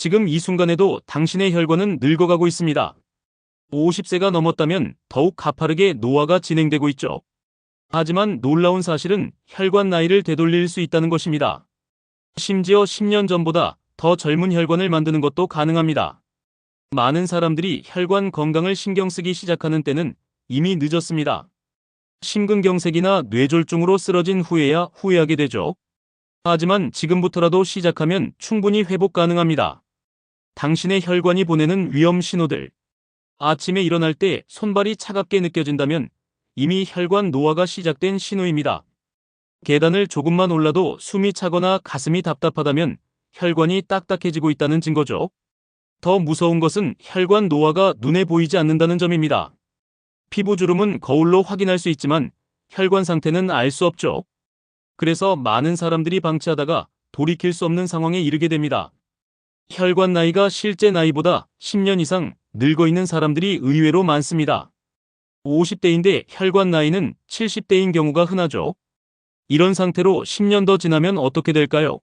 지금 이 순간에도 당신의 혈관은 늙어가고 있습니다. 50세가 넘었다면 더욱 가파르게 노화가 진행되고 있죠. 하지만 놀라운 사실은 혈관 나이를 되돌릴 수 있다는 것입니다. 심지어 10년 전보다 더 젊은 혈관을 만드는 것도 가능합니다. 많은 사람들이 혈관 건강을 신경 쓰기 시작하는 때는 이미 늦었습니다. 심근경색이나 뇌졸중으로 쓰러진 후에야 후회하게 되죠. 하지만 지금부터라도 시작하면 충분히 회복 가능합니다. 당신의 혈관이 보내는 위험 신호들. 아침에 일어날 때 손발이 차갑게 느껴진다면 이미 혈관 노화가 시작된 신호입니다. 계단을 조금만 올라도 숨이 차거나 가슴이 답답하다면 혈관이 딱딱해지고 있다는 증거죠. 더 무서운 것은 혈관 노화가 눈에 보이지 않는다는 점입니다. 피부 주름은 거울로 확인할 수 있지만 혈관 상태는 알 수 없죠. 그래서 많은 사람들이 방치하다가 돌이킬 수 없는 상황에 이르게 됩니다. 혈관 나이가 실제 나이보다 10년 이상 늙어 있는 사람들이 의외로 많습니다. 50대인데 혈관 나이는 70대인 경우가 흔하죠. 이런 상태로 10년 더 지나면 어떻게 될까요?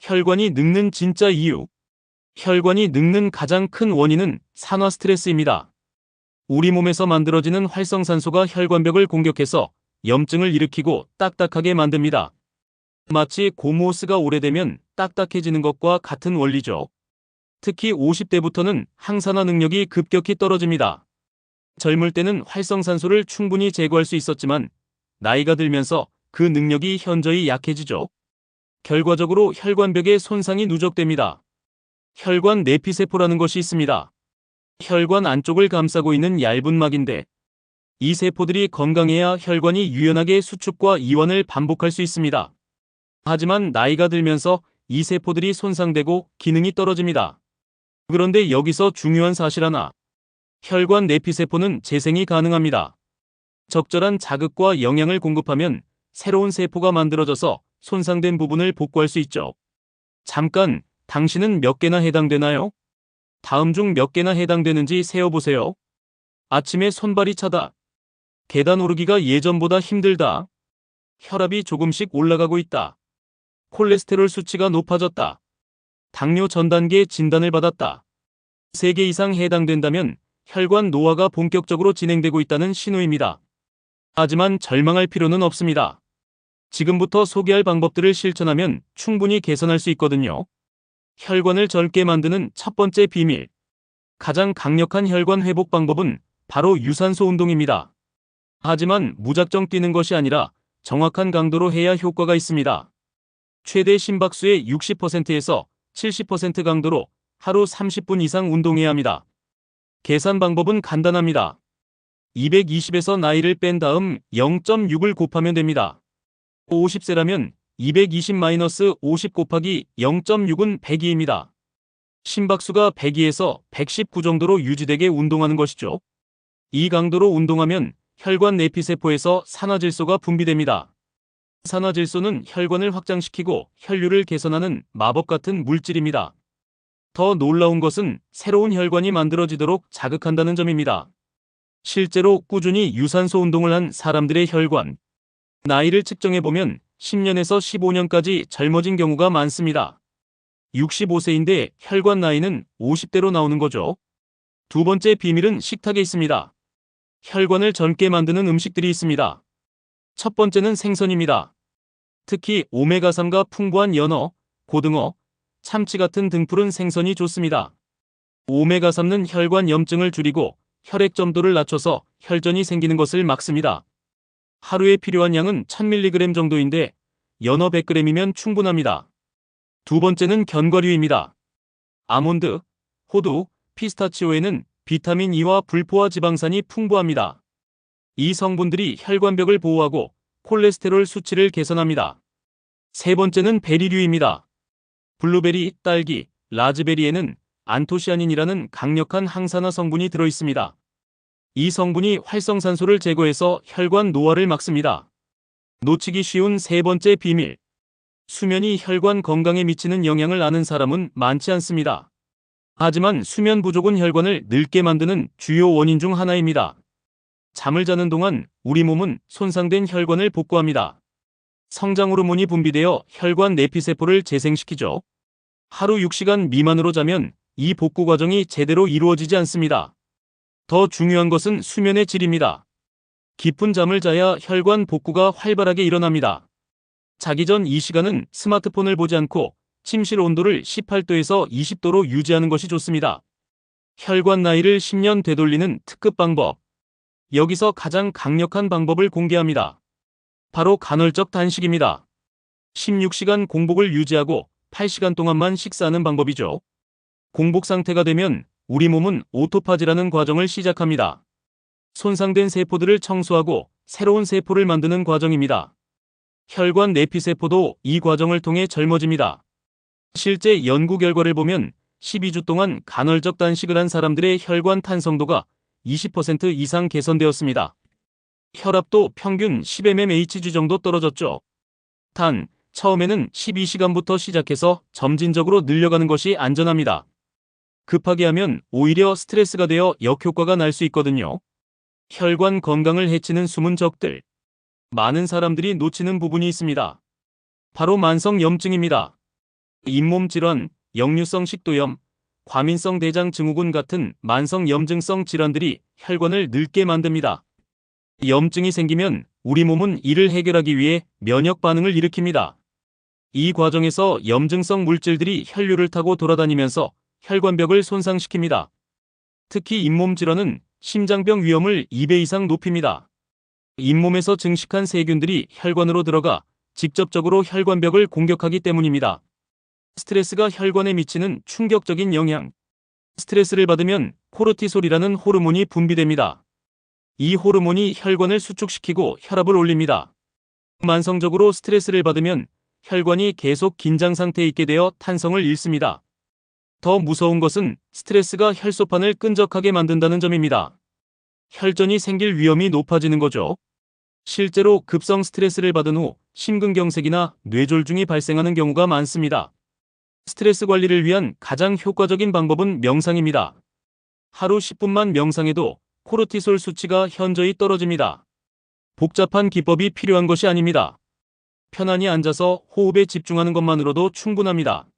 혈관이 늙는 진짜 이유. 혈관이 늙는 가장 큰 원인은 산화 스트레스입니다. 우리 몸에서 만들어지는 활성산소가 혈관벽을 공격해서 염증을 일으키고 딱딱하게 만듭니다. 마치 고무호스가 오래되면 딱딱해지는 것과 같은 원리죠. 특히 50대부터는 항산화 능력이 급격히 떨어집니다. 젊을 때는 활성산소를 충분히 제거할 수 있었지만 나이가 들면서 그 능력이 현저히 약해지죠. 결과적으로 혈관벽에 손상이 누적됩니다. 혈관 내피세포라는 것이 있습니다. 혈관 안쪽을 감싸고 있는 얇은 막인데 이 세포들이 건강해야 혈관이 유연하게 수축과 이완을 반복할 수 있습니다. 하지만 나이가 들면서 이 세포들이 손상되고 기능이 떨어집니다. 그런데 여기서 중요한 사실 하나. 혈관 내피세포는 재생이 가능합니다. 적절한 자극과 영양을 공급하면 새로운 세포가 만들어져서 손상된 부분을 복구할 수 있죠. 잠깐, 당신은 몇 개나 해당되나요? 다음 중 몇 개나 해당되는지 세어보세요. 아침에 손발이 차다. 계단 오르기가 예전보다 힘들다. 혈압이 조금씩 올라가고 있다. 콜레스테롤 수치가 높아졌다. 당뇨 전 단계 진단을 받았다. 3개 이상 해당된다면 혈관 노화가 본격적으로 진행되고 있다는 신호입니다. 하지만 절망할 필요는 없습니다. 지금부터 소개할 방법들을 실천하면 충분히 개선할 수 있거든요. 혈관을 젊게 만드는 첫 번째 비밀. 가장 강력한 혈관 회복 방법은 바로 유산소 운동입니다. 하지만 무작정 뛰는 것이 아니라 정확한 강도로 해야 효과가 있습니다. 최대 심박수의 60%에서 70% 강도로 하루 30분 이상 운동해야 합니다. 계산 방법은 간단합니다. 220에서 나이를 뺀 다음 0.6을 곱하면 됩니다. 50세라면 220-50 곱하기 0.6은 102입니다. 심박수가 102에서 119 정도로 유지되게 운동하는 것이죠. 이 강도로 운동하면 혈관 내피세포에서 산화질소가 분비됩니다. 산화질소는 혈관을 확장시키고 혈류를 개선하는 마법 같은 물질입니다. 더 놀라운 것은 새로운 혈관이 만들어지도록 자극한다는 점입니다. 실제로 꾸준히 유산소 운동을 한 사람들의 혈관, 나이를 측정해보면 10년에서 15년까지 젊어진 경우가 많습니다. 65세인데 혈관 나이는 50대로 나오는 거죠. 두 번째 비밀은 식탁에 있습니다. 혈관을 젊게 만드는 음식들이 있습니다. 첫 번째는 생선입니다. 특히 오메가3가 풍부한 연어, 고등어, 참치 같은 등푸른 생선이 좋습니다. 오메가3는 혈관 염증을 줄이고 혈액 점도를 낮춰서 혈전이 생기는 것을 막습니다. 하루에 필요한 양은 1000mg 정도인데 연어 100g이면 충분합니다. 두 번째는 견과류입니다. 아몬드, 호두, 피스타치오에는 비타민 E와 불포화 지방산이 풍부합니다. 이 성분들이 혈관벽을 보호하고 콜레스테롤 수치를 개선합니다. 세 번째는 베리류입니다. 블루베리, 딸기, 라즈베리에는 안토시아닌이라는 강력한 항산화 성분이 들어 있습니다. 이 성분이 활성산소를 제거해서 혈관 노화를 막습니다. 놓치기 쉬운 세 번째 비밀. 수면이 혈관 건강에 미치는 영향을 아는 사람은 많지 않습니다. 하지만 수면 부족은 혈관을 늙게 만드는 주요 원인 중 하나입니다. 잠을 자는 동안 우리 몸은 손상된 혈관을 복구합니다. 성장 호르몬이 분비되어 혈관 내피세포를 재생시키죠. 하루 6시간 미만으로 자면 이 복구 과정이 제대로 이루어지지 않습니다. 더 중요한 것은 수면의 질입니다. 깊은 잠을 자야 혈관 복구가 활발하게 일어납니다. 자기 전 이 시간은 스마트폰을 보지 않고 침실 온도를 18도에서 20도로 유지하는 것이 좋습니다. 혈관 나이를 10년 되돌리는 특급 방법. 여기서 가장 강력한 방법을 공개합니다. 바로 간헐적 단식입니다. 16시간 공복을 유지하고 8시간 동안만 식사하는 방법이죠. 공복 상태가 되면 우리 몸은 오토파지라는 과정을 시작합니다. 손상된 세포들을 청소하고 새로운 세포를 만드는 과정입니다. 혈관 내피세포도 이 과정을 통해 젊어집니다. 실제 연구 결과를 보면 12주 동안 간헐적 단식을 한 사람들의 혈관 탄성도가 20% 이상 개선되었습니다. 혈압도 평균 10mmHg 정도 떨어졌죠. 단, 처음에는 12시간부터 시작해서 점진적으로 늘려가는 것이 안전합니다. 급하게 하면 오히려 스트레스가 되어 역효과가 날 수 있거든요. 혈관 건강을 해치는 숨은 적들. 많은 사람들이 놓치는 부분이 있습니다. 바로 만성 염증입니다. 잇몸 질환, 역류성 식도염, 과민성 대장 증후군 같은 만성 염증성 질환들이 혈관을 늙게 만듭니다. 염증이 생기면 우리 몸은 이를 해결하기 위해 면역 반응을 일으킵니다. 이 과정에서 염증성 물질들이 혈류를 타고 돌아다니면서 혈관벽을 손상시킵니다. 특히 잇몸 질환은 심장병 위험을 2배 이상 높입니다. 잇몸에서 증식한 세균들이 혈관으로 들어가 직접적으로 혈관벽을 공격하기 때문입니다. 스트레스가 혈관에 미치는 충격적인 영향. 스트레스를 받으면 코르티솔이라는 호르몬이 분비됩니다. 이 호르몬이 혈관을 수축시키고 혈압을 올립니다. 만성적으로 스트레스를 받으면 혈관이 계속 긴장 상태에 있게 되어 탄성을 잃습니다. 더 무서운 것은 스트레스가 혈소판을 끈적하게 만든다는 점입니다. 혈전이 생길 위험이 높아지는 거죠. 실제로 급성 스트레스를 받은 후 심근경색이나 뇌졸중이 발생하는 경우가 많습니다. 스트레스 관리를 위한 가장 효과적인 방법은 명상입니다. 하루 10분만 명상해도 코르티솔 수치가 현저히 떨어집니다. 복잡한 기법이 필요한 것이 아닙니다. 편안히 앉아서 호흡에 집중하는 것만으로도 충분합니다.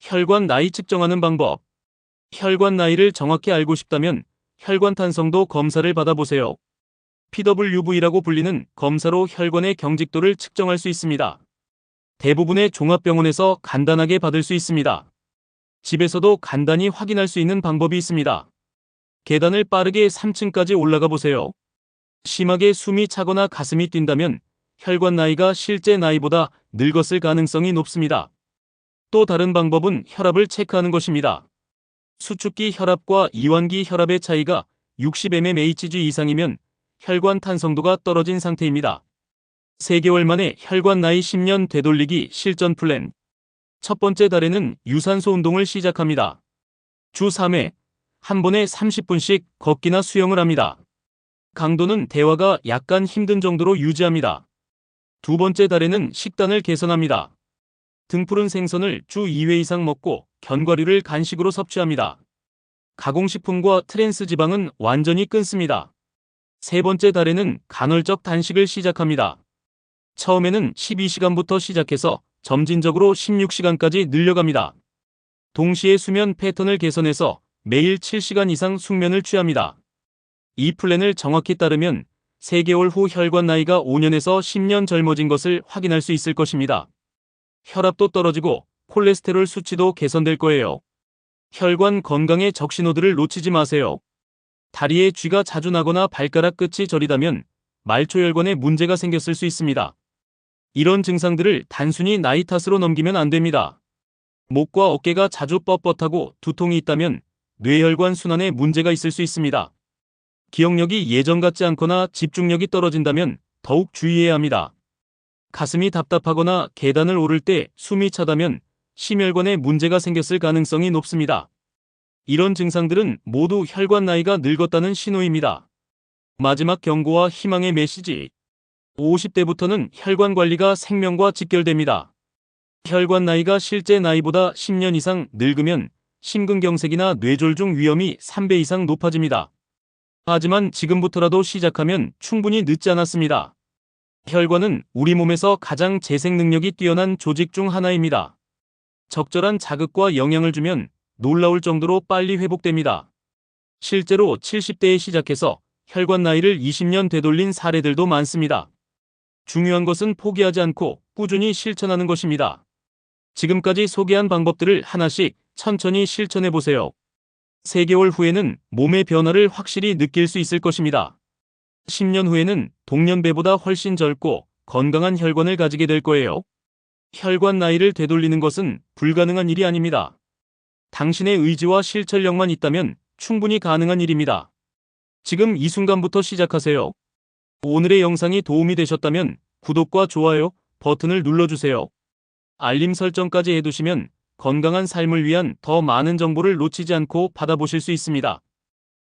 혈관 나이 측정하는 방법. 혈관 나이를 정확히 알고 싶다면 혈관 탄성도 검사를 받아보세요. PWV라고 불리는 검사로 혈관의 경직도를 측정할 수 있습니다. 대부분의 종합병원에서 간단하게 받을 수 있습니다. 집에서도 간단히 확인할 수 있는 방법이 있습니다. 계단을 빠르게 3층까지 올라가 보세요. 심하게 숨이 차거나 가슴이 뛴다면 혈관 나이가 실제 나이보다 늙었을 가능성이 높습니다. 또 다른 방법은 혈압을 체크하는 것입니다. 수축기 혈압과 이완기 혈압의 차이가 60mmHg 이상이면 혈관 탄성도가 떨어진 상태입니다. 3개월 만에 혈관 나이 10년 되돌리기 실전 플랜. 첫 번째 달에는 유산소 운동을 시작합니다. 주 3회, 한 번에 30분씩 걷기나 수영을 합니다. 강도는 대화가 약간 힘든 정도로 유지합니다. 두 번째 달에는 식단을 개선합니다. 등푸른 생선을 주 2회 이상 먹고 견과류를 간식으로 섭취합니다. 가공식품과 트랜스 지방은 완전히 끊습니다. 세 번째 달에는 간헐적 단식을 시작합니다. 처음에는 12시간부터 시작해서 점진적으로 16시간까지 늘려갑니다. 동시에 수면 패턴을 개선해서 매일 7시간 이상 숙면을 취합니다. 이 플랜을 정확히 따르면 3개월 후 혈관 나이가 5년에서 10년 젊어진 것을 확인할 수 있을 것입니다. 혈압도 떨어지고 콜레스테롤 수치도 개선될 거예요. 혈관 건강의 적신호들을 놓치지 마세요. 다리에 쥐가 자주 나거나 발가락 끝이 저리다면 말초혈관에 문제가 생겼을 수 있습니다. 이런 증상들을 단순히 나이 탓으로 넘기면 안 됩니다. 목과 어깨가 자주 뻣뻣하고 두통이 있다면 뇌혈관 순환에 문제가 있을 수 있습니다. 기억력이 예전 같지 않거나 집중력이 떨어진다면 더욱 주의해야 합니다. 가슴이 답답하거나 계단을 오를 때 숨이 차다면 심혈관에 문제가 생겼을 가능성이 높습니다. 이런 증상들은 모두 혈관 나이가 늙었다는 신호입니다. 마지막 경고와 희망의 메시지. 50대부터는 혈관 관리가 생명과 직결됩니다. 혈관 나이가 실제 나이보다 10년 이상 늙으면 심근경색이나 뇌졸중 위험이 3배 이상 높아집니다. 하지만 지금부터라도 시작하면 충분히 늦지 않았습니다. 혈관은 우리 몸에서 가장 재생 능력이 뛰어난 조직 중 하나입니다. 적절한 자극과 영양을 주면 놀라울 정도로 빨리 회복됩니다. 실제로 70대에 시작해서 혈관 나이를 20년 되돌린 사례들도 많습니다. 중요한 것은 포기하지 않고 꾸준히 실천하는 것입니다. 지금까지 소개한 방법들을 하나씩 천천히 실천해 보세요. 3개월 후에는 몸의 변화를 확실히 느낄 수 있을 것입니다. 10년 후에는 동년배보다 훨씬 젊고 건강한 혈관을 가지게 될 거예요. 혈관 나이를 되돌리는 것은 불가능한 일이 아닙니다. 당신의 의지와 실천력만 있다면 충분히 가능한 일입니다. 지금 이 순간부터 시작하세요. 오늘의 영상이 도움이 되셨다면 구독과 좋아요 버튼을 눌러주세요. 알림 설정까지 해두시면 건강한 삶을 위한 더 많은 정보를 놓치지 않고 받아보실 수 있습니다.